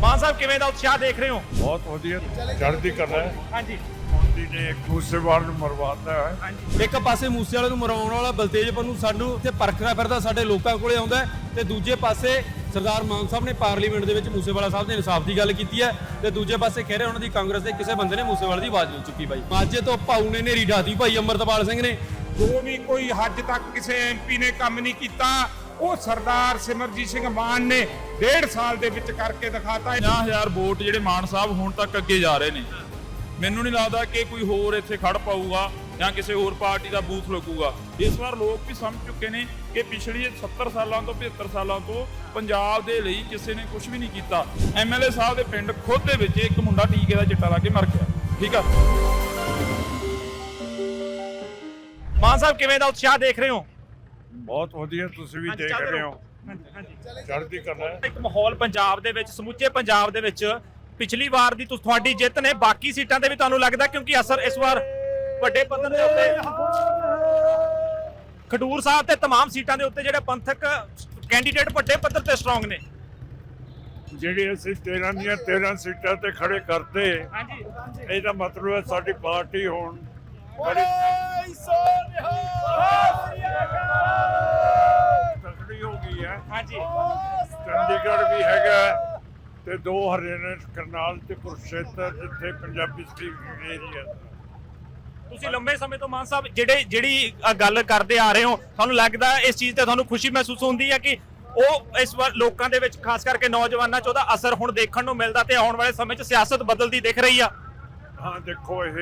ਮਾਨ ਸਾਹਿਬ ਕਿਵੇਂ ਦਾ ਉਤਸ਼ਾਹ ਦੇਖ ਰਹੇ ਹੋ? ਬਹੁਤ ਵਧੀਆ। ਚੜ੍ਹਦੀ ਕਲਾ ਹੈ। ਹਾਂਜੀ। ਮੋਦੀ ਨੇ ਇੱਕ ਮੂਸੇਵਾਲ ਨੂੰ ਮਰਵਾਤਾ ਹੈ। ਇੱਕ ਪਾਸੇ ਮੂਸੇ ਵਾਲੇ ਨੂੰ ਮਰਾਉਣ ਵਾਲਾ ਬਲਤੇਜ ਪੰਨੂ ਸਾਨੂੰ ਇੱਥੇ ਪਰਖਦਾ ਫਿਰਦਾ ਸਾਡੇ ਲੋਕਾਂ ਕੋਲੇ ਆਉਂਦਾ ਤੇ ਦੂਜੇ ਪਾਸੇ ਸਰਦਾਰ ਮਾਨ ਸਾਹਿਬ ਨੇ ਪਾਰਲੀਮੈਂਟ ਦੇ ਵਿੱਚ ਮੂਸੇਵਾਲਾ ਸਾਹਿਬ ਦੇ ਇਨਸਾਫ ਦੀ ਗੱਲ ਕੀਤੀ ਹੈ। ਤੇ ਦੂਜੇ ਪਾਸੇ ਕਹਿ ਰਹੇ ਉਹਨਾਂ ਦੀ ਕਾਂਗਰਸ ਦੇ ਕਿਸੇ ਬੰਦੇ ਨੇ ਮੂਸੇਵਾਲੇ ਦੀ ਆਵਾਜ਼ ਨਹੀਂ ਚੁੱਕੀ ਬਾਈ। ਮਾਝੇ ਤੋਂ ਭਾਊ ਨੇ ਨੇਰੀ ਢਾਤੀ ਭਾਈ ਅਮਰਤਪਾਲ ਸਿੰਘ ਨੇ। ਜੋ ਵੀ ਕੋਈ ਹੱਜ ਤੱਕ ਕਿਸੇ ਐਮਪੀ ਨੇ ਕੰਮ ਨਹੀਂ ਕੀਤਾ, ਉਹ ਸਰਦਾਰ ਸਿਮਰਜੀਤ ਸਿੰਘ ਮਾਨ ਨੇ ਡੇਢ ਸਾਲ ਦੇ ਵਿੱਚ ਕਰਕੇ ਦਿਖਾਤਾ। 50000 ਵੋਟ ਜਿਹੜੇ ਮਾਨ ਸਾਹਿਬ ਹੁਣ ਤੱਕ ਅੱਗੇ ਜਾ ਰਹੇ ਨੇ। ਮੈਨੂੰ ਨਹੀਂ ਲੱਗਦਾ ਕਿ ਕੋਈ ਹੋਰ ਇੱਥੇ ਖੜ ਪਾਊਗਾ ਜਾਂ ਕਿਸੇ ਹੋਰ ਪਾਰਟੀ ਦਾ ਬੂਥ ਲੱਗੂਗਾ। ਇਸ ਵਾਰ ਲੋਕ ਵੀ ਸਮਝ ਚੁੱਕੇ ਨੇ ਕਿ ਪਿਛਲੀ 70 ਸਾਲਾਂ ਤੋਂ 75 ਸਾਲਾਂ ਤੋਂ ਪੰਜਾਬ ਦੇ ਲਈ ਕਿਸੇ ਨੇ ਕੁਝ ਵੀ ਨਹੀਂ ਕੀਤਾ। ਐਮਐਲਏ ਸਾਹਿਬ ਦੇ ਪਿੰਡ ਖੁਦ ਦੇ ਵਿੱਚ ਇੱਕ ਮੁੰਡਾ ਟੀਕੇ ਦਾ ਚਿੱਟਾ ਲਾ ਕੇ ਮਰ ਗਿਆ। ਠੀਕ ਆ? ਮਾਨ ਸਾਹਿਬ ਕਿਵੇਂ ਦਾ ਉਤਸ਼ਾਹ ਦੇਖ ਰਹੇ ਹੋ ਬਹੁਤ ਵਧੀਆ ਤੁਸੀਂ ਵੀ ਹਾਂਜੀ, ਦੇਖ ਚੱਲ ਰਹੇ ਰਹੇ ਹੋ ਹਾਂਜੀ ਚੜ੍ਹਦੀ ਕਲਾ ਹੈ ਇੱਕ ਮਾਹੌਲ ਪੰਜਾਬ ਦੇ ਵਿੱਚ ਸਮੁੱਚੇ ਪੰਜਾਬ ਦੇ ਵਿੱਚ ਪਿਛਲੀ ਵਾਰ ਦੀ ਤੁ- ਤੁਹਾਡੀ ਜਿੱਤ ਨੇ ਬਾਕੀ ਸੀਟਾਂ ਤੇ ਵੀ ਤੁਹਾਨੂੰ ਲੱਗਦਾ ਕਿਉਂਕਿ ਅਸਰ ਇਸ ਵਾਰ ਵੱਡੇ ਪੱਧਰ ਦੇ ਉੱਤੇ ਖਡੂਰ ਸਾਹਿਬ ਤੇ तमाम ਸੀਟਾਂ ਦੇ ਉੱਤੇ ਜਿਹੜੇ ਪੰਥਕ ਕੈਂਡੀਡੇਟ ਵੱਡੇ ਪੱਧਰ ਤੇ ਸਟਰੋਂਗ ਨੇ ਜਿਹੜੇ ਅਸੀਂ 13 ਦੀਆਂ 13 ਸੀਟਾਂ ਤੇ ਖੜੇ ਕਰਤੇ ਹਾਂਜੀ ਇਹਦਾ ਮਤਲਬ ਹੈ ਸਾਡੀ ਪਾਰਟੀ ਹੁਣ ਬੜੀ ਤਕੜੀ ਹੋ ਗਈ ਹੈ। ਹਾਂਜੀ। ਚੰਡੀਗੜ੍ਹ ਵੀ ਹੈਗਾ ਤੇ ਦੋ ਹਰਿਆਣਾ ਕਰਨਾਲ ਤੇ ਕੁਰਸ਼ੇਤਰ ਜਿੱਥੇ ਪੰਜਾਬੀ ਸਪੀਕਿੰਗ ਏਰੀਆ ਤੁਸੀਂ ਲੰਬੇ ਸਮੇਂ ਤੋਂ ਮਾਨ ਸਾਹਿਬ ਜਿਹੜੇ ਜਿਹੜੀ ਗੱਲ ਕਰਦੇ ਆ ਰਹੇ ਹੋ ਤੁਹਾਨੂੰ ਲੱਗਦਾ ਇਸ ਚੀਜ਼ ਤੇ ਤੁਹਾਨੂੰ ਖੁਸ਼ੀ ਮਹਿਸੂਸ ਹੁੰਦੀ ਹੈ ਕਿ ਉਹ ਇਸ ਵਾਰ ਲੋਕਾਂ ਦੇ ਵਿੱਚ ਖਾਸ ਕਰਕੇ ਨੌਜਵਾਨਾਂ 'ਚ ਉਹਦਾ ਅਸਰ ਹੁਣ ਦੇਖਣ ਨੂੰ ਮਿਲਦਾ ਤੇ ਆਉਣ ਵਾਲੇ ਸਮੇਂ 'ਚ ਸਿਆਸਤ ਬਦਲਦੀ ਦਿਖ ਰਹੀ ਆ? ਹਾਂ ਦੇਖੋ ਇਹ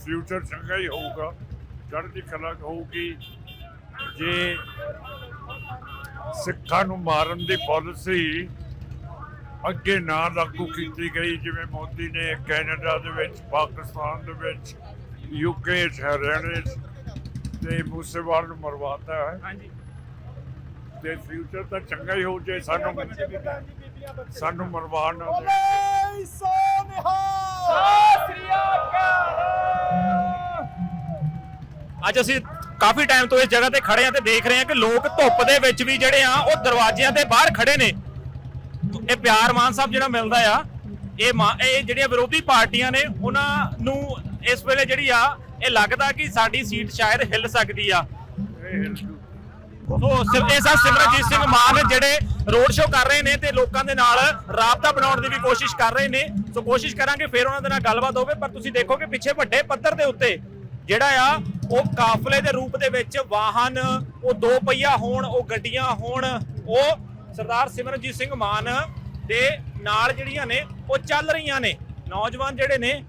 ਫਿਊਚਰ ਚੰਗਾ ਹੀ ਹੋਊਗਾ। ਚੜ੍ਹਦੀ ਕਲਾ ਹੋਊਗੀ। ਜੇ ਸਿੱਖਾਂ ਨੂੰ ਮਾਰਨ ਦੀ ਪਾਲਿਸੀ ਅੱਗੇ ਨਾ ਲਾਗੂ ਕੀਤੀ ਗਈ ਜਿਵੇਂ ਮੋਦੀ ਨੇ ਕੈਨੇਡਾ ਦੇ ਵਿੱਚ ਪਾਕਿਸਤਾਨ ਦੇ ਵਿੱਚ ਯੂਕੇ ਚ ਹਰਿਆਣੇ ਤੇ ਮੂਸੇਵਾਲ ਨੂੰ ਮਰਵਾਤਾ ਹੈ। ਹਾਂਜੀ। ਤੇ ਫਿਊਚਰ ਤਾਂ ਚੰਗਾ ਹੀ ਹੋਊ ਜੇ ਸਾਨੂੰ ਸਾਨੂੰ ਮਰਵਾ ਨਾ ਦੇ। ਅੱਜ ਅਸੀਂ ਕਾਫੀ ਟਾਈਮ ਤੋਂ ਇਸ ਜਗ੍ਹਾ ਤੇ ਖੜੇ ਆ ਤੇ ਦੇਖ ਰਹੇ ਹਾਂ ਕਿ ਲੋਕ ਧੁੱਪ ਦੇ ਵਿੱਚ ਵੀ ਜਿਹੜੇ ਆ, ਉਹ ਦਰਵਾਜ਼ਿਆਂ ਤੇ ਬਾਹਰ ਖੜੇ ਨੇ। ਇਹ ਪਿਆਰ ਮਾਨ ਸਾਹਿਬ ਜਿਹੜਾ ਮਿਲਦਾ ਆ, ਇਹ ਇਹ ਜਿਹੜੀਆਂ ਵਿਰੋਧੀ ਪਾਰਟੀਆਂ ਨੇ, ਉਹਨਾਂ ਨੂੰ ਇਸ ਵੇਲੇ ਜਿਹੜੀ ਆ, ਇਹ ਲੱਗਦਾ ਕਿ ਸਾਡੀ ਸੀਟ ਸ਼ਾਇਦ ਹਿੱਲ ਸਕਦੀ ਆ। ਇਹ ਸੋ ਇਹ ਸਾ ਸਿਮਰਜੀਤ ਸਿੰਘ ਮਾਨ ਜਿਹੜੇ ਰੋਡ ਸ਼ੋਅ ਕਰ ਰਹੇ ਨੇ ਤੇ ਲੋਕਾਂ ਦੇ ਨਾਲ ਰਾਬਤਾ ਬਣਾਉਣ ਦੀ ਵੀ ਕੋਸ਼ਿਸ਼ ਕਰ ਰਹੇ ਨੇ। ਸੋ ਕੋਸ਼ਿਸ਼ ਕਰਾਂਗੇ ਫਿਰ ਉਹਨਾਂ ਦੇ ਨਾਲ ਗੱਲਬਾਤ ਹੋਵੇ, ਪਰ ਤੁਸੀਂ ਦੇਖੋ ਕਿ ਪਿੱਛੇ ਵੱਡੇ ਪੱਧਰ ਦੇ ਉੱਤੇ ਜਿਹੜਾ ਆ, ਉਹ ਕਾਫਲੇ ਦੇ ਰੂਪ ਦੇ ਵਿੱਚ ਵਾਹਨ, ਉਹ ਦੋ ਪਹੀਆ ਹੋਣ, ਉਹ ਗੱਡੀਆਂ ਹੋਣ, ਉਹ ਸਰਦਾਰ ਸਿਮਰਨਜੀਤ ਸਿੰਘ ਮਾਨ ਦੇ ਨਾਲ ਜਿਹੜੀਆਂ ਨੇ, ਉਹ ਚੱਲ ਰਹੀਆਂ ਨੇ। ਨੌਜਵਾਨ ਜਿਹੜੇ ਨੇ,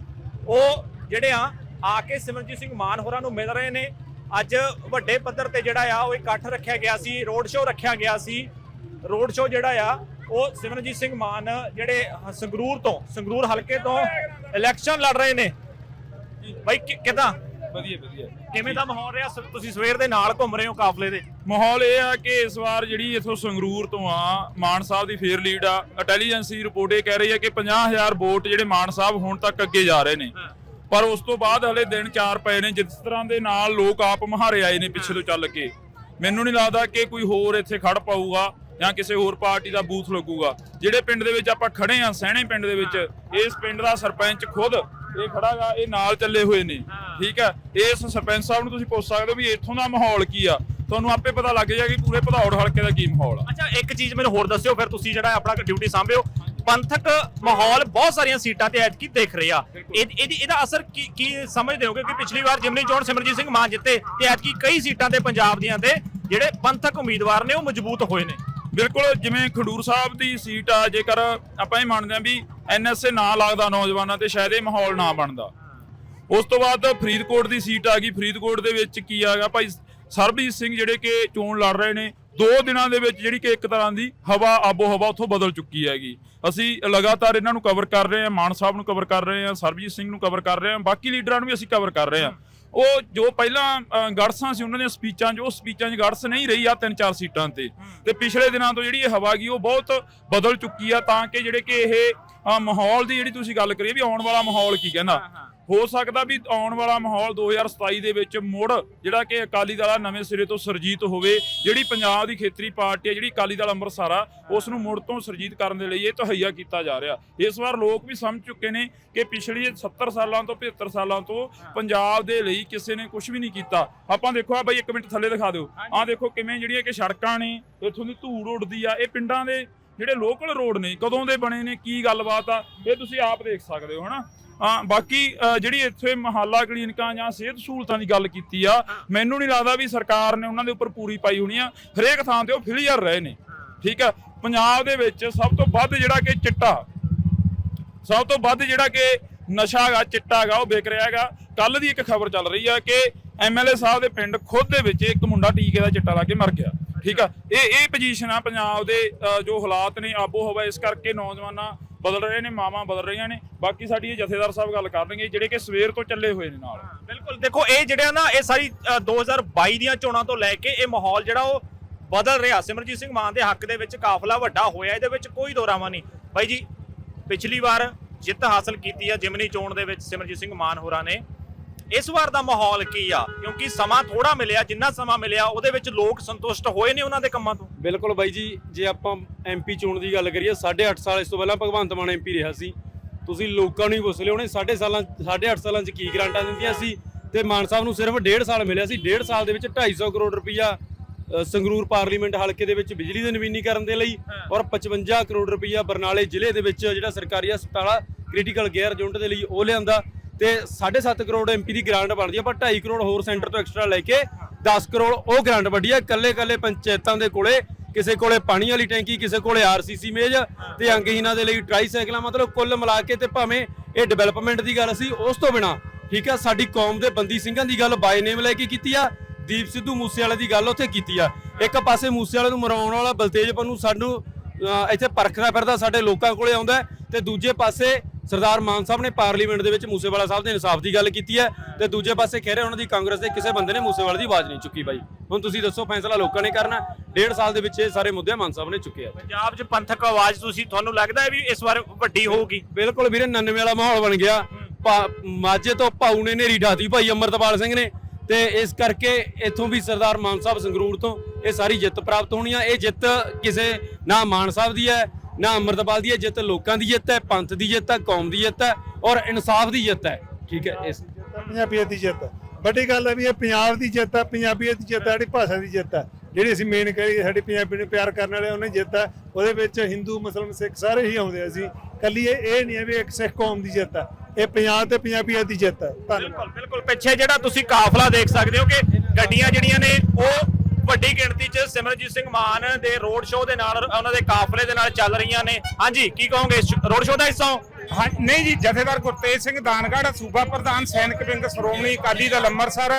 ਉਹ ਜਿਹੜੇ ਆ ਆ ਕੇ ਸਿਮਰਨਜੀਤ ਸਿੰਘ ਮਾਨ ਹੋਰਾਂ ਨੂੰ ਮਿਲ ਰਹੇ ਨੇ। ਅੱਜ ਵੱਡੇ ਪੱਧਰ ਤੇ ਜਿਹੜਾ ਆ, ਉਹ ਇਕੱਠ ਰੱਖਿਆ ਗਿਆ ਸੀ, ਰੋਡ ਸ਼ੋਅ ਰੱਖਿਆ ਗਿਆ ਸੀ। ਰੋਡ ਸ਼ੋਅ ਜਿਹੜਾ ਆ, ਉਹ ਸਿਮਰਨਜੀਤ ਸਿੰਘ ਮਾਨ ਜਿਹੜੇ ਸੰਗਰੂਰ ਤੋਂ, ਸੰਗਰੂਰ ਹਲਕੇ ਤੋਂ ਇਲੈਕਸ਼ਨ ਲੜ ਰਹੇ ਨੇ। ਬਾਈ ਕਿ- ਕਿੱਦਾਂ? ਵਧੀਆ ਵਧੀਆ। ਕਿਵੇਂ ਦਾ ਮਾਹੌਲ ਰਿਹਾ? ਸ- ਤੁਸੀਂ ਸਵੇਰ ਦੇ ਨਾਲ ਘੁੰਮ ਰਹੇ ਹੋ ਕਾਫਲੇ ਦੇ? ਮਾਹੌਲ ਇਹ ਆ ਕਿ ਇਸ ਵਾਰ ਜਿਹੜੀ ਇਥੋਂ ਸੰਗਰੂਰ ਤੋਂ ਆ ਮਾਨ ਸਾਹਿਬ ਦੀ ਫੇਰ ਲੀਡ ਆ। ਇੰਟੈਲੀਜੈਂਸ ਰਿਪੋਰਟ ਇਹ ਕਹਿ ਰਹੀ ਹੈ ਕਿ 50000 ਵੋਟ ਜਿਹੜੇ ਮਾਨ ਸਾਹਿਬ ਹੁਣ ਤੱਕ ਅੱਗੇ ਜਾ ਰਹੇ ਨੇ। ਪਰ ਉਸ ਤੋਂ ਬਾਅਦ ਹਲੇ ਦਿਨ ਚਾਰ ਪਏ ਨੇ ਜਿਸ ਤਰ੍ਹਾਂ ਦੇ ਨਾਲ ਲੋਕ ਆਪ ਮਹਾਰੇ ਆਏ ਨੇ ਪਿੱਛੇ ਤੋਂ ਚੱਲ ਕੇ। ਮੈਨੂੰ ਨਹੀਂ ਲੱਗਦਾ ਕਿ ਕੋਈ ਹੋਰ ਇੱਥੇ ਖੜ ਪਾਊਗਾ ਜਾਂ ਕਿਸੇ ਹੋਰ ਪਾਰਟੀ ਦਾ ਬੂਥ ਲੱਗੂਗਾ। ਜਿਹੜੇ ਪਿੰਡ ਦੇ ਵਿੱਚ ਆਪਾਂ ਖੜੇ ਆ ਸਹਿਣੇ ਪਿੰਡ ਦੇ ਵਿੱਚ ਇਸ ਪਿੰਡ ਦਾ ਸਰਪੰਚ ਖੁਦ ਇਹ ਖੜਾਗਾ ਇਹ ਨਾਲ ਚੱਲੇ ਹੋਏ ਨੇ। ਠੀਕ ਹੈ? ਇਸ ਸਰਪੰਚ ਸਾਹਿਬ ਨੂੰ ਤੁਸੀਂ ਪੁੱਛ ਸਕਦੇ ਹੋ ਵੀ ਇੱਥੋਂ ਦਾ ਮਾਹੌਲ ਕੀ ਆ? ਤੁਹਾਨੂੰ ਆਪੇ ਪਤਾ ਲੱਗ ਜਾਏਗਾ ਕਿ ਪੂਰੇ ਭਦੌੜ ਹਲਕੇ ਦਾ ਕੀ ਮਾਹੌਲ ਆ। ਅੱਛਾ ਇੱਕ ਚੀਜ਼ ਮੈਨੂੰ ਹੋਰ ਦੱਸਿਓ ਫਿਰ ਤੁਸੀਂ ਜਿਹੜਾ ਆਪਣਾ ਡਿਊਟੀ ਸੰਭਿਓ। ਪੰਥਕ ਮਾਹੌਲ ਬਹੁਤ ਸਾਰੀਆਂ ਸੀਟਾਂ ਤੇ ਐਤਕੀ ਦੇਖ ਰਹੇ ਆ। ਇਹ- ਇਹਦੀ ਇਹਦਾ ਅਸਰ ਕੀ ਕੀ ਸਮਝਦੇ ਹੋਗੇ ਕਿ ਪਿਛਲੀ ਵਾਰ ਜਿਮਨੀ ਚੋਣ ਸਿਮਰਜੀਤ ਸਿੰਘ ਮਾਨ ਜਿੱਤੇ ਤੇ ਐਤਕੀ ਕਈ ਸੀਟਾਂ ਤੇ ਪੰਜਾਬ ਦੀਆਂ ਤੇ ਜਿਹੜੇ ਪੰਥਕ ਉਮੀਦਵਾਰ ਨੇ ਉਹ ਮਜ਼ਬੂਤ ਹੋਏ ਨੇ। ਬਿਲਕੁਲ ਜਿਵੇਂ ਖਡੂਰ ਸਾਹਿਬ ਦੀ ਸੀਟ ਆ ਜੇਕਰ ਆਪਾਂ ਇਹ ਮੰਨਦੇ ਆ ਵੀ ਐਨਐਸਏ ਨਾ ਲੱਗਦਾ ਨੌਜਵਾਨਾਂ ਤੇ ਸ਼ਾਇਦ ਇਹ ਮਾਹੌਲ ਨਾ ਬਣਦਾ। ਉਸ ਤੋਂ ਬਾਅਦ ਫਰੀਦਕੋਟ ਦੀ ਸੀਟ ਆ ਗਈ। ਫਰੀਦਕੋਟ ਦੇ ਵਿੱਚ ਕੀ ਆਗਾ ਭਾਈ ਸਰਬਜੀਤ ਸਿੰਘ ਜਿਹੜੇ ਕਿ ਚੋਣ ਲੜ ਰਹੇ ਨੇ, ਦੋ ਦਿਨਾਂ ਦੇ ਵਿੱਚ ਜਿਹੜੀ ਕਿ ਇੱਕ ਤਰ੍ਹਾਂ ਦੀ ਹਵਾ ਆਬੋ ਹਵਾ ਉੱਥੋਂ ਬਦਲ ਚੁੱਕੀ ਹੈਗੀ। ਅਸੀਂ ਲਗਾਤਾਰ ਇਹਨਾਂ ਨੂੰ ਕਵਰ ਕਰ ਰਹੇ ਹਾਂ, ਮਾਨ ਸਾਹਿਬ ਨੂੰ ਕਵਰ ਕਰ ਰਹੇ ਹਾਂ, ਸਰਬਜੀਤ ਸਿੰਘ ਨੂੰ ਕਵਰ ਕਰ ਰਹੇ ਹਾਂ, ਬਾਕੀ ਲੀਡਰਾਂ ਨੂੰ ਵੀ ਅਸੀਂ ਕਵਰ ਕਰ ਰਹੇ ਹਾਂ। ਉਹ ਜੋ ਪਹਿਲਾਂ ਗੜਸਾਂ ਸੀ, ਉਹਨਾਂ ਦੀਆਂ ਸਪੀਚਾਂ 'ਚ, ਉਹ ਸਪੀਚਾਂ 'ਚ ਗੜਸ ਨਹੀਂ ਰਹੀ ਆ ਤਿੰਨ ਚਾਰ ਸੀਟਾਂ ਤੇ। ਤੇ ਪਿਛਲੇ ਦਿਨਾਂ ਤੋਂ ਜਿਹੜੀ ਇਹ ਹਵਾ ਗਈ ਉਹ ਬਹੁਤ ਬਦਲ ਚੁੱਕੀ ਆ, ਤਾਂ ਕਿ ਜਿਹੜੇ ਕਿ ਇਹ ਮਾਹੌਲ ਦੀ ਜਿਹੜੀ ਤੁਸੀਂ ਗੱਲ ਕਰੀ ਵੀ ਆਉਣ ਵਾਲਾ ਮਾਹੌਲ ਕੀ ਕਹਿੰਦਾ? ਹੋ ਸਕਦਾ ਵੀ ਆਉਣ ਵਾਲਾ ਮਾਹੌਲ 2027 ਦੇ ਵਿੱਚ ਮੁੜ ਜਿਹੜਾ ਕਿ ਅਕਾਲੀ ਦਲ ਆ ਨਵੇਂ ਸਿਰੇ ਤੋਂ ਸਰਜੀਤ ਹੋਵੇ, ਜਿਹੜੀ ਪੰਜਾਬ ਦੀ ਖੇਤਰੀ ਪਾਰਟੀ ਹੈ ਜਿਹੜੀ ਅਕਾਲੀ ਦਲ ਅੰਮ੍ਰਿਤਸਰ ਆ, ਉਸ ਨੂੰ ਮੁੜ ਤੋਂ ਸਰਜੀਤ ਕਰਨ ਦੇ ਲਈ ਇਹ ਤਹਈਆ ਕੀਤਾ ਜਾ ਰਿਹਾ। ਇਸ ਵਾਰ ਲੋਕ ਵੀ ਸਮਝ ਚੁੱਕੇ ਨੇ ਕਿ ਪਿਛਲੀ 70 ਸਾਲਾਂ ਤੋਂ 75 ਸਾਲਾਂ ਤੋਂ ਪੰਜਾਬ ਦੇ ਲਈ ਕਿਸੇ ਨੇ ਕੁਝ ਵੀ ਨਹੀਂ ਕੀਤਾ। ਆਪਾਂ ਦੇਖੋ, ਆ ਬਾਈ ਇੱਕ ਮਿੰਟ ਥੱਲੇ ਦਿਖਾ ਦਿਓ। ਆਹ ਦੇਖੋ ਕਿਵੇਂ ਜਿਹੜੀਆਂ ਕਿ ਸੜਕਾਂ ਨੇ, ਇੱਥੋਂ ਦੀ ਧੂੜ ਉੱਡਦੀ ਆ, ਇਹ ਪਿੰਡਾਂ ਦੇ ਜਿਹੜੇ ਲੋਕਲ ਰੋਡ ਨੇ, ਕਦੋਂ ਦੇ ਬਣੇ ਨੇ, ਕੀ ਗੱਲਬਾਤ ਆ, ਇਹ ਤੁਸੀਂ ਆਪ ਦੇਖ ਸਕਦੇ ਹੋ, ਹਨਾ? ਹਾਂ, ਬਾਕੀ ਜਿਹੜੀ ਇੱਥੇ ਮਹੱਲਾ ਕਲੀਨਿਕਾਂ ਜਾਂ ਸਿਹਤ ਸਹੂਲਤਾਂ ਦੀ ਗੱਲ ਕੀਤੀ ਆ, ਮੈਨੂੰ ਨਹੀਂ ਲੱਗਦਾ ਵੀ ਸਰਕਾਰ ਨੇ ਉਹਨਾਂ ਦੇ ਉੱਪਰ ਪੂਰੀ ਪਾਈ ਹੋਣੀ ਆ। ਹਰੇਕ ਥਾਂ ਤੇ ਉਹ ਫਿਲੀਅਰ ਰਹੇ ਨੇ, ਠੀਕ ਆ? ਪੰਜਾਬ ਦੇ ਵਿੱਚ ਸਭ ਤੋਂ ਵੱਧ ਜਿਹੜਾ ਕਿ ਚਿੱਟਾ, ਸਭ ਤੋਂ ਵੱਧ ਜਿਹੜਾ ਕਿ ਨਸ਼ਾ ਹੈਗਾ, ਚਿੱਟਾ ਹੈਗਾ, ਉਹ ਵਿਕ ਰਿਹਾ ਹੈਗਾ। ਕੱਲ ਦੀ ਇੱਕ ਖਬਰ ਚੱਲ ਰਹੀ ਆ ਕਿ ਐਮਐਲਏ ਸਾਹਿਬ ਦੇ ਪਿੰਡ ਖੁਦ ਦੇ ਵਿੱਚ ਇੱਕ ਮੁੰਡਾ ਟੀਕੇ ਦਾ ਚਿੱਟਾ ਲਾ ਕੇ ਮਰ ਗਿਆ। ਠੀਕ ਆ? ਇਹ ਇਹ ਪੋਜੀਸ਼ਨ ਆ ਪੰਜਾਬ ਦੇ ਜੋ ਹਾਲਾਤ ਨੇ ਆਬੋ ਹਵਾ ਇਸ ਕਰਕੇ ਨੌਜਵਾਨਾਂ ਬਦਲ ਰਹੇ ਨੇ ਮਾਵਾਂ ਬਦਲ ਰਹੀਆਂ ਨੇ। ਬਾਕੀ ਸਾਡੀ ਇਹ ਜਥੇਦਾਰ ਸਾਹਿਬ ਗੱਲ ਕਰਨਗੇ ਜਿਹੜੇ ਕਿ ਸਵੇਰ ਤੋਂ ਚੱਲੇ ਹੋਏ ਨੇ ਨਾਲ। ਬਿਲਕੁਲ। ਦੇਖੋ ਇਹ ਜਿਹੜਾ ਨਾ ਇਹ ਸਾਰੀ ਅ, 2022 ਦੀਆਂ ਚੋਣਾਂ ਤੋਂ ਲੈ ਕੇ ਇਹ ਮਾਹੌਲ ਜਿਹੜਾ ਉਹ ਬਦਲ ਰਿਹਾ। ਸਿਮਰਜੀਤ ਸਿੰਘ ਮਾਨ ਦੇ ਹੱਕ ਦੇ ਵਿੱਚ ਕਾਫਲਾ ਵੱਡਾ ਹੋਇਆ ਇਹਦੇ ਵਿੱਚ ਕੋਈ ਦੋਰਾਵਾ ਨਹੀਂ। ਬਾਈ ਜੀ ਪਿਛਲੀ ਵਾਰ ਜਿੱਤ ਹਾਸਲ ਕੀਤੀ ਆ ਜਿਮਨੀ ਚੋਣ ਦੇ ਵਿੱਚ ਸਿਮਰਜੀਤ ਸਿੰਘ ਮਾਨ ਹੋਰਾਂ ਨੇ। ਇਸ ਵਾਰ ਦਾ ਮਾਹੌਲ ਕੀ ਆ? ਕਿਉਂਕਿ ਸਮਾਂ ਥੋੜਾ ਮਿਲਿਆ ਜਿੰਨਾ ਸਮਾਂ ਮਿਲਿਆ ਉਹਦੇ ਵਿੱਚ ਲੋਕ ਸੰਤੁਸ਼ਟ ਹੋਏ ਨੇ ਉਹਨਾਂ ਦੇ ਕੰਮਾਂ ਤੋਂ। ਬਿਲਕੁਲ ਬਾਈ ਜੀ ਜੇ ਆਪਾਂ ਐਮਪੀ ਚੋਣ ਦੀ ਗੱਲ ਕਰੀਏ 8.5 ਸਾਲ ਇਸ ਤੋਂ ਪਹਿਲਾਂ ਭਗਵੰਤ ਮਾਨ ਐਮਪੀ ਰਿਹਾ ਸੀ। ਤੁਸੀਂ ਲੋਕਾਂ ਨੂੰ ਹੀ ਪੁੱਛ ਲਿਓ ਉਹਨੇ 8.5 ਸਾਲਾਂ 8.5 ਸਾਲਾਂ 'ਚ ਕੀ ਗ੍ਰਾਂਟਾਂ ਦਿੱਤੀਆਂ ਸੀ? ਤੇ ਮਾਨ ਸਾਹਿਬ ਨੂੰ ਸਿਰਫ 1.5 ਸਾਲ ਮਿਲਿਆ ਸੀ। 1.5 ਸਾਲ ਦੇ ਵਿੱਚ 250 ਕਰੋੜ ਰੁਪਈਆ ਸੰਗਰੂਰ ਪਾਰਲੀਮੈਂਟ ਹਲਕੇ ਦੇ ਵਿੱਚ ਬਿਜਲੀ ਦੇ ਨਵੀਨੀਕਰਨ ਦੇ ਲਈ ਔਰ 55 ਕਰੋੜ ਰੁਪਈਆ ਬਰਨਾਲੇ ਜ਼ਿਲ੍ਹੇ ਦੇ ਵਿੱਚ ਜਿਹੜਾ ਸਰਕਾਰੀ ਹਸਪਤਾਲ ਆ ਕ੍ਰਿਟੀਕਲ ਕੇਅਰ ਯੂਨਿਟ ਦੇ ਲਈ ਉਹ ਲਿਆਂਦਾ। ਤੇ 7.5 ਕਰੋੜ ਐਮਪੀ ਦੀ ਗ੍ਰਾਂਟ ਬਣਦੀ ਆ, ਪਰ 2.5 ਕਰੋੜ ਹੋਰ ਸੈਂਟਰ ਤੋਂ ਐਕਸਟਰਾ ਲੈ ਕੇ 10 ਕਰੋੜ ਉਹ ਗ੍ਰਾਂਟ ਵੱਡੀ ਆ। ਕੱਲੇ ਕੱਲੇ ਪੰਚਾਇਤਾਂ ਦੇ ਕੋਲੇ, ਕਿਸੇ ਕੋਲੇ ਪਾਣੀ ਵਾਲੀ ਟੈਂਕੀ, ਕਿਸੇ ਕੋਲੇ ਆਰਸੀਸੀ ਮੇਜ ਤੇ ਅੰਗਹੀਨਾਂ ਦੇ ਲਈ ਟਰਾਈ ਸਾਈਕਲਾਂ ਮਤਲਬ ਕੁੱਲ ਮਿਲਾ ਕੇ ਤੇ ਭਾਵੇਂ ਇਹ ਡਿਵੈਲਪਮੈਂਟ ਦੀ ਗੱਲ ਸੀ, ਉਸ ਤੋਂ ਬਿਨਾ, ਠੀਕ ਆ, ਸਾਡੀ ਕੌਮ ਦੇ ਬੰਦੀ ਸਿੰਘਾਂ ਦੀ ਗੱਲ ਬਾਈ ਨੇਮ ਲੈ ਕੇ ਕੀਤੀ ਆ, ਦੀਪ ਸਿੱਧੂ ਮੂਸੇਵਾਲੇ ਦੀ ਗੱਲ ਉੱਥੇ ਕੀਤੀ ਆ। ਇੱਕ ਪਾਸੇ ਮੂਸੇਵਾਲੇ ਨੂੰ ਮਰਾਉਣ ਵਾਲਾ ਬਲਤੇਜ ਪੰਨੂ ਸਾਨੂੰ ਇੱਥੇ ਪਰਖਦਾ ਫਿਰਦਾ ਸਾਡੇ ਲੋਕਾਂ ਕੋਲੇ ਆਉਂਦਾ ਤੇ ਦੂਜੇ ਪਾਸੇ ਸਰਦਾਰ ਮਾਨ ਸਾਹਿਬ ਨੇ ਪਾਰਲੀਮੈਂਟ ਦੇ ਵਿੱਚ ਮੂਸੇਵਾਲਾ ਸਾਹਿਬ ਦੇ ਇਨਸਾਫ ਦੀ ਗੱਲ ਕੀਤੀ ਹੈ ਤੇ ਦੂਜੇ ਪਾਸੇ ਕਹਿ ਰਹੇ ਉਹਨਾਂ ਦੀ ਕਾਂਗਰਸ ਦੇ ਕਿਸੇ ਬੰਦੇ ਨੇ ਮੂਸੇਵਾਲੇ ਦੀ ਆਵਾਜ਼ ਨਹੀਂ ਚੁੱਕੀ ਬਾਈ। ਹੁਣ ਤੁਸੀਂ ਦੱਸੋ ਫੈਸਲਾ ਲੋਕਾਂ ਨੇ ਕਰਨਾ ਡੇਢ ਸਾਲ ਦੇ ਵਿੱਚ ਇਹ ਸਾਰੇ ਮੁੱਦੇ ਮਾਨ ਸਾਹਿਬ ਨੇ ਚੁੱਕੇ ਆ। ਪੰਜਾਬ 'ਚ ਪੰਥਕ ਆਵਾਜ਼ ਤੁਸੀਂ ਤੁਹਾਨੂੰ ਲੱਗਦਾ ਹੈ ਵੀ ਇਸ ਵਾਰ ਵੱਡੀ ਹੋਊਗੀ? ਬਿਲਕੁਲ ਵੀਰੇ 99 ਵਾਲਾ ਮਾਹੌਲ ਬਣ ਗਿਆ। ਮਾਝੇ ਤੋਂ ਭਾਊ ਨੇ ਨੇਰੀ ਢਾਤੀ ਭਾਈ ਅਮਰਤਪਾਲ ਸਿੰਘ ਨੇ। ਤੇ ਇਸ ਕਰਕੇ ਇੱਥੋਂ ਵੀ ਸਰਦਾਰ ਮਾਨ ਸਾਹਿਬ ਸੰਗਰੂਰ ਤੋਂ ਇਹ ਸਾਰੀ ਜਿੱਤ ਪ੍ਰਾਪਤ ਹੋਣੀ ਆ। ਇਹ ਜਿੱਤ ਕਿਸੇ ਨਾ ਮਾਨ ਸਾਹਿਬ ਦੀ ਹੈ, ਨਾ ਅੰਮ੍ਰਿਤਪਾਲ ਦੀ ਹੈ, ਜਿੱਤ ਲੋਕਾਂ ਦੀ ਜਿੱਤ ਹੈ, ਪੰਥ ਦੀ ਜਿੱਤ ਹੈ, ਕੌਮ ਦੀ ਜਿੱਤ ਹੈ ਔਰ ਇਨਸਾਫ ਦੀ ਜਿੱਤ ਹੈ। ਠੀਕ ਹੈ, ਇਸ ਪੰਜਾਬੀਅਤ ਦੀ ਜਿੱਤ ਹੈ। ਵੱਡੀ ਗੱਲ ਹੈ ਵੀ ਇਹ ਪੰਜਾਬ ਦੀ ਜਿੱਤ ਹੈ, ਪੰਜਾਬੀਅਤ ਦੀ ਜਿੱਤ ਹੈ, ਸਾਡੀ ਭਾਸ਼ਾ ਦੀ ਜਿੱਤ ਹੈ। ਜਿਹੜੀ ਅਸੀਂ ਮੇਨ ਕਹੀ, ਸਾਡੀ ਪੰਜਾਬੀ ਨੂੰ ਪਿਆਰ ਕਰਨ ਵਾਲੇ ਉਹਨੇ ਜਿੱਤ ਹੈ। ਉਹਦੇ ਵਿੱਚ ਹਿੰਦੂ, ਮੁਸਲਮਾਨ, ਸਿੱਖ ਸਾਰੇ ਹੀ ਆਉਂਦੇ ਅਸੀਂ। ਕੱਲੀ ਇਹ ਨਹੀਂ ਹੈ ਵੀ ਇੱਕ ਸਿੱਖ ਕੌਮ ਦੀ ਜਿੱਤ ਹੈ। ਇਹ ਪੰਜਾਬ ਤੇ ਪੰਜਾਬੀਅਤ ਦੀ ਜਿੱਤ ਹੈ। ਧੰਨਵਾਦ। ਬਿਲਕੁਲ ਬਿਲਕੁਲ। ਪਿੱਛੇ ਜਿਹੜਾ ਤੁਸੀਂ ਕਾਫਲਾ ਦੇਖ ਸਕਦੇ ਹੋ ਕਿ ਗੱਡੀਆਂ ਜਿਹੜੀਆਂ ਨੇ ਉਹ ਵੱਡੀ ਗਿਣਤੀ 'ਚ ਸਿਮਰਜੀਤ ਸਿੰਘ ਮਾਨ ਦੇ ਰੋਡ ਸ਼ੋਅ ਦੇ ਨਾਲ ਉਹਨਾਂ ਦੇ ਕਾਫਲੇ ਦੇ ਨਾਲ ਚੱਲ ਰਹੀਆਂ ਨੇ। ਹਾਂਜੀ ਕੀ ਕਹੋਗੇ? ਰੋਡ ਸ਼ੋਅ ਦਾ ਹਿੱਸਾ ਹੋ? ਹਾਂ ਨਹੀਂ ਜੀ ਜਥੇਦਾਰ ਗੁਰਤੇਜ ਸਿੰਘ ਦਾਨਗੜ੍ਹ ਸੂਬਾ ਪ੍ਰਧਾਨ ਸੈਨਿਕ ਵਿੰਗ ਸ਼੍ਰੋਮਣੀ ਅਕਾਲੀ ਦਲ ਅੰਮ੍ਰਿਤਸਰ।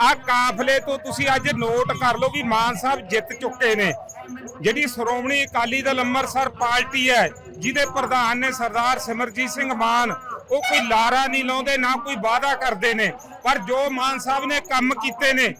ਆ ਕਾਫਲੇ ਤੋਂ ਤੁਸੀਂ ਅੱਜ ਨੋਟ ਕਰ ਲਓ ਵੀ ਮਾਨ ਸਾਹਿਬ ਜਿੱਤ ਚੁੱਕੇ ਨੇ। ਜਿਹੜੀ ਸ਼੍ਰੋਮਣੀ ਅਕਾਲੀ ਦਲ ਅੰਮ੍ਰਿਤਸਰ ਪਾਰਟੀ ਹੈ ਜਿਹਦੇ ਪ੍ਰਧਾਨ ਨੇ ਸਰਦਾਰ ਸਿਮਰਜੀਤ ਸਿੰਘ ਮਾਨ ਉਹ ਕੋਈ ਲਾਰਾ ਨਹੀਂ ਲਾਉਂਦੇ, ਨਾ ਕੋਈ ਵਾਅਦਾ ਕਰਦੇ ਨੇ। ਪਰ ਜੋ ਮਾਨ ਸਾਹਿਬ ਨੇ ਕੰਮ ਕੀਤੇ ਨੇ,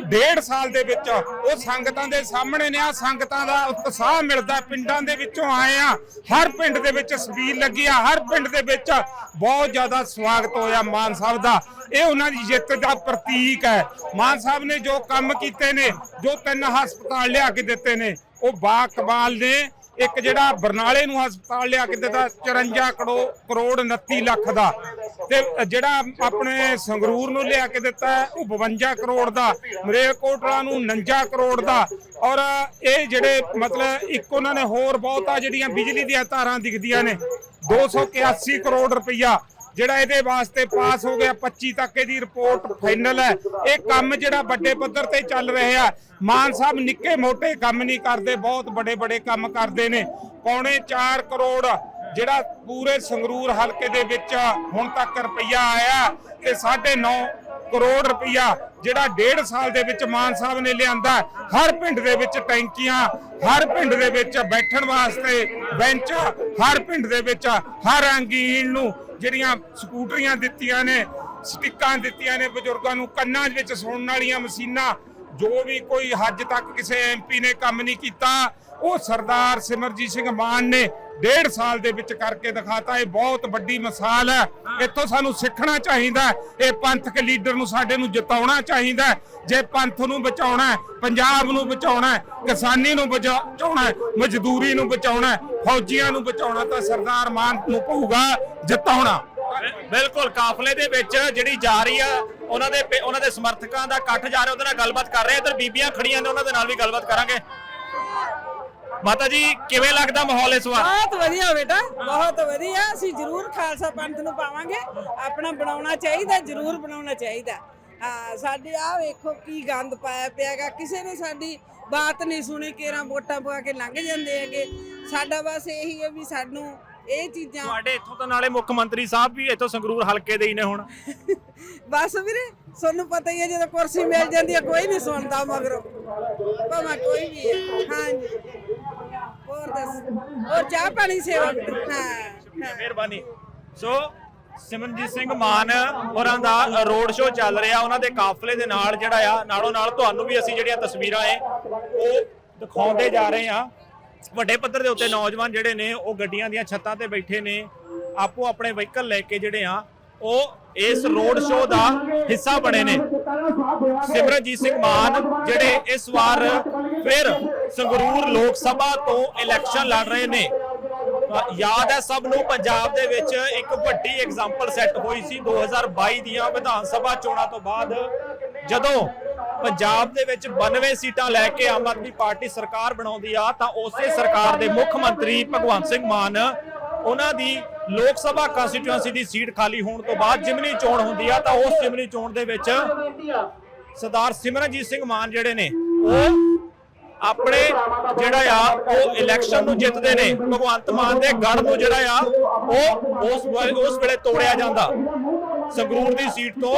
ਡੇਢ ਸਾਲ ਦੇ ਵਿੱਚ, ਉਹ ਸੰਗਤਾਂ ਦੇ ਸਾਹਮਣੇ ਨੇ ਆ ਸੰਗਤਾਂ ਦਾ ਉਤਸ਼ਾਹ ਮਿਲਦਾ, ਪਿੰਡਾਂ ਦੇ ਵਿੱਚੋਂ ਆਏ ਆ। ਹਰ ਪਿੰਡ ਦੇ ਵਿੱਚ ਸਵੀਰ ਲੱਗੀ ਆ, ਹਰ ਪਿੰਡ ਦੇ ਵਿੱਚ ਬਹੁਤ ਜ਼ਿਆਦਾ ਸਵਾਗਤ ਹੋਇਆ ਮਾਨ ਸਾਹਿਬ ਦਾ। ਇਹ ਉਹਨਾਂ ਦੀ ਜਿੱਤ ਦਾ ਪ੍ਰਤੀਕ ਹੈ। ਮਾਨ ਸਾਹਿਬ ਨੇ ਜੋ ਕੰਮ ਕੀਤੇ ਨੇ, ਜੋ ਤਿੰਨ ਹਸਪਤਾਲ ਲਿਆ ਕੇ ਦਿੱਤੇ ਨੇ, ਉਹ ਬਾ ਕਮਾਲ ਨੇ ਇੱਕ ਜਿਹੜਾ ਬਰਨਾਲੇ ਨੂੰ ਹਸਪਤਾਲ ਲਿਆ ਕੇ ਦਿੱਤਾ 54 ਕਰੋ, ਕਰੋੜ 29 ਲੱਖ ਦਾ। ਤੇ ਜਿਹੜਾ ਆਪਣੇ ਸੰਗਰੂਰ ਨੂੰ ਲਿਆ ਕੇ ਦਿੱਤਾ ਉਹ 52 ਕਰੋੜ ਦਾ ਮਰੇਕੋਟਲਾ ਨੂੰ 49 ਕਰੋੜ ਦਾ। ਔਰ ਇਹ ਜਿਹੜੇ ਮਤਲਬ ਇੱਕ ਉਹਨਾਂ ਨੇ ਹੋਰ ਬਹੁਤਾ ਜਿਹੜੀਆਂ ਬਿਜਲੀ ਦੀਆਂ ਤਾਰਾਂ ਦਿਖਦੀਆਂ ਨੇ 281 ਕਰੋੜ ਰੁਪਈਆ। ਜਿਹੜਾ ਇਹਦੇ ਵਾਸਤੇ ਪਾਸ ਹੋ ਗਿਆ 25 ਤੱਕ ਇਹਦੀ ਰਿਪੋਰਟ ਫਾਈਨਲ ਹੈ। ਇਹ ਕੰਮ ਜਿਹੜਾ ਵੱਡੇ ਪੱਧਰ ਤੇ ਚੱਲ ਰਿਹਾ, ਮਾਨ ਸਾਹਿਬ ਨਿੱਕੇ ਮੋਟੇ ਕੰਮ ਨਹੀਂ ਕਰਦੇ, ਬਹੁਤ ਵੱਡੇ ਵੱਡੇ ਕੰਮ ਕਰਦੇ ਨੇ। ਪੌਣੇ 4 ਕਰੋੜ ਜਿਹੜਾ ਪੂਰੇ ਸੰਗਰੂਰ ਹਲਕੇ ਦੇ ਵਿੱਚ ਹੁਣ ਤੱਕ ਰੁਪਈਆ ਆਇਆ ਤੇ 9.5 ਕਰੋੜ ਰੁਪਈਆ ਜਿਹੜਾ ਡੇਢ ਸਾਲ ਦੇ ਵਿੱਚ ਮਾਨ ਸਾਹਿਬ ਨੇ ਲਿਆਂਦਾ ਹਰ ਪਿੰਡ ਦੇ ਵਿੱਚ ਟੈਂਕੀਆਂ, ਹਰ ਪਿੰਡ ਦੇ ਵਿੱਚ ਬੈਠਣ ਵਾਸਤੇ ਬੈਂਚ, ਹਰ ਪਿੰਡ ਦੇ ਵਿੱਚ ਹਰ ਅੰਗਹੀਣ ਨੂੰ ਜਿਹੜੀਆਂ ਸਕੂਟਰੀਆਂ ਦਿੱਤੀਆਂ ਨੇ, ਸਟਿੱਕਾਂ ਦਿੱਤੀਆਂ ਨੇ ਬਜ਼ੁਰਗਾਂ ਨੂੰ, ਕੰਨਾਂ ਵਿੱਚ ਸੁਣਨ ਵਾਲੀਆਂ ਮਸ਼ੀਨਾਂ, ਜੋ ਵੀ ਕੋਈ ਹੱਜ ਤੱਕ ਕਿਸੇ ਐਮਪੀ ਨੇ ਕੰਮ ਨਹੀਂ ਕੀਤਾ ਉਹ ਸਰਦਾਰ ਸਿਮਰਜੀਤ ਸਿੰਘ ਮਾਨ ਨੇ ਡੇਢ ਸਾਲ ਦੇ ਵਿੱਚ ਕਰਕੇ ਦਿਖਾਤਾ। ਇਹ ਬਹੁਤ ਵੱਡੀ ਮਿਸਾਲ ਹੈ। ਇੱਥੋਂ ਸਾਨੂੰ ਸਿੱਖਣਾ ਚਾਹੀਦਾ। ਇਹ ਪੰਥਕ ਲੀਡਰ ਨੂੰ ਸਾਡੇ ਨੂੰ ਜਿਤਾਉਣਾ ਚਾਹੀਦਾ। ਜੇ ਪੰਥ ਨੂੰ ਬਚਾਉਣਾ ਪੰਜਾਬ ਨੂੰ ਬਚਾਉਣਾ ਕਿਸਾਨੀ ਨੂੰ ਬਚਾ- ਬਚਾਉਣਾ ਮਜ਼ਦੂਰੀ ਨੂੰ ਬਚਾਉਣਾ ਫੌਜੀਆਂ ਨੂੰ ਬਚਾਉਣਾ ਤਾਂ ਸਰਦਾਰ ਮਾਨ ਨੂੰ ਪਊਗਾ ਜਿਤਾਉਣਾ। ਬਿਲਕੁਲ ਕਾਫਲੇ ਦੇ ਵਿੱਚ ਜਿਹੜੀ ਜਾ ਰਹੀ ਆ ਉਹਨਾਂ ਦੇ ਉਹਨਾਂ ਦੇ ਸਮਰਥਕਾਂ ਦਾ ਇਕੱਠ ਜਾ ਰਿਹਾ ਉਹਦੇ ਨਾਲ ਗੱਲਬਾਤ ਕਰ ਰਹੇ ਆ। ਇਧਰ ਬੀਬੀਆਂ ਖੜੀਆਂ ਨੇ ਉਹਨਾਂ ਦੇ ਨਾਲ ਵੀ ਗੱਲਬਾਤ ਕਰਾਂਗੇ। ਮਾਤਾ ਜੀ, ਕਿਵੇਂ ਲੱਗਦਾ ਮਾਹੌਲ ਇਸ ਵਾਰ? ਬਹੁਤ ਵਧੀਆ ਬੇਟਾ, ਬਹੁਤ ਵਧੀਆ। ਅਸੀਂ ਜ਼ਰੂਰ ਖਾਲਸਾ ਪੰਥ ਨੂੰ ਪਾਵਾਂਗੇ। ਆਪਣਾ ਬਣਾਉਣਾ ਚਾਹੀਦਾ, ਜ਼ਰੂਰ ਬਣਾਉਣਾ ਚਾਹੀਦਾ। ਹਾਂ, ਸਾਡੇ ਆ ਵੇਖੋ ਕੀ ਗੰਦ ਪਾਇਆ ਪਿਆਗਾ। ਕਿਸੇ ਨੇ ਸਾਡੀ ਬਾਤ ਨਹੀਂ ਸੁਣੀ, ਕੇਰਾਂ ਵੋਟਾਂ ਪਵਾ ਕੇ ਲੰਘ ਜਾਂਦੇ ਹੈਗੇ। ਸਾਡਾ ਬਸ ਇਹੀ ਹੈ ਵੀ ਸਾਨੂੰ ਇਹ ਚੀਜ਼ਾਂ ਤੁਹਾਡੇ ਇੱਥੋਂ ਤਾਂ ਨਾਲੇ ਮੁੱਖ ਮੰਤਰੀ ਸਾਹਿਬ ਵੀ ਇੱਥੋਂ ਸੰਗਰੂਰ ਹਲਕੇ ਦੇ ਹੀ ਨੇ ਹੁਣ। ਬਸ ਵੀਰੇ ਤੁਹਾਨੂੰ ਪਤਾ ਹੀ ਹੈ ਜਦੋਂ ਕੁਰਸੀ ਮਿਲ ਜਾਂਦੀ ਹੈ ਕੋਈ ਨਹੀਂ ਸੁਣਦਾ ਮਗਰੋਂ। ਭਾਵੇਂ ਕੋਈ ਵੀ ਹੈ। ਹਾਂਜੀ। ਹੋਰ ਦੱਸ। ਹੋਰ ਚਾਹ ਪਾਣੀ ਸੇਵਾ ਹਾਂ ਮਿਹਰਬਾਨੀ। ਸੋ ਸਿਮਰਨਜੀਤ ਸਿੰਘ ਮਾਨ ਹੋਰਾਂ ਦਾ ਰੋਡ ਸ਼ੋਅ ਚੱਲ ਰਿਹਾ। ਉਹਨਾਂ ਦੇ ਕਾਫਲੇ ਦੇ ਨਾਲ ਜਿਹੜਾ ਆ ਨਾਲੋਂ ਨਾਲ ਤੁਹਾਨੂੰ ਵੀ ਅਸੀਂ ਜਿਹੜੀਆਂ ਤਸਵੀਰਾਂ ਏ ਉਹ ਦਿਖਾਉਂਦੇ ਜਾ ਰਹੇ ਆ ਵੱਡੇ ਪੱਧਰ ਦੇ ਉੱਤੇ ਨੌਜਵਾਨ ਜਿਹੜੇ ਨੇ, ਉਹ ਗੱਡੀਆਂ ਦੀਆਂ ਛੱਤਾਂ ਤੇ ਬੈਠੇ ਨੇ, ਆਪੋ ਆਪਣੇ ਵਹੀਕਲ ਲੈ ਕੇ ਜਿਹੜੇ ਆ, ਉਹ ਇਸ ਰੋਡ ਸ਼ੋਅ ਦਾ ਹਿੱਸਾ ਬਣੇ ਨੇ। ਸਿਮਰਨਜੀਤ ਸਿੰਘ ਮਾਨ ਜਿਹੜੇ ਇਸ ਵਾਰ ਫਿਰ ਸੰਗਰੂਰ ਲੋਕ ਸਭਾ ਤੋਂ ਇਲੈਕਸ਼ਨ ਲੜ ਰਹੇ ਨੇ। ਯਾਦ ਹੈ ਸਭ ਨੂੰ, ਪੰਜਾਬ ਦੇ ਵਿੱਚ ਇੱਕ ਵੱਡੀ ਐਗਜ਼ਾਮਪਲ ਸੈੱਟ ਹੋਈ ਸੀ। 2022 ਦੀਆਂ ਵਿਧਾਨ ਸਭਾ ਚੋਣਾਂ ਤੋਂ ਬਾਅਦ ਜਦੋਂ ਪੰਜਾਬ ਦੇ ਵਿੱਚ 92 ਸੀਟਾਂ ਲੈ ਕੇ ਆਮ ਆਦਮੀ ਪਾਰਟੀ ਸਰਕਾਰ ਬਣਾਉਂਦੀ ਆ, ਤਾਂ ਉਸੇ ਸਰਕਾਰ ਦੇ ਮੁੱਖ ਮੰਤਰੀ ਭਗਵੰਤ ਸਿੰਘ ਮਾਨ, ਉਹਨਾਂ ਦੀ ਲੋਕ ਸਭਾ ਕੰਸਟੀਟਿਊਐਂਸੀ ਦੀ ਸੀਟ ਖਾਲੀ ਹੋਣ ਤੋਂ ਬਾਅਦ ਜਿਮਨੀ ਚੋਣ ਹੁੰਦੀ ਆ, ਤਾਂ ਉਸ ਜਿਮਨੀ ਚੋਣ ਦੇ ਵਿੱਚ ਸਰਦਾਰ ਸਿਮਰਨਜੀਤ ਸਿੰਘ ਮਾਨ ਜਿਹੜੇ ਨੇ, ਉਹ ਆਪਣੇ ਜਿਹੜਾ ਆ, ਉਹ ਇਲੈਕਸ਼ਨ ਨੂੰ ਜਿੱਤਦੇ ਨੇ। ਭਗਵੰਤ ਮਾਨ ਦੇ ਗੜ ਨੂੰ ਜਿਹੜਾ ਆ, ਉਹ ਉਸ ਉਸ ਵੇਲੇ ਤੋੜਿਆ ਜਾਂਦਾ। ਸੰਗਰੂਰ ਦੀ ਸੀਟ ਤੋਂ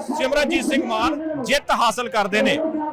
ਸਿਮਰਨਜੀਤ ਸਿੰਘ ਮਾਨ ਜਿੱਤ ਹਾਸਲ ਕਰਦੇ ਨੇ।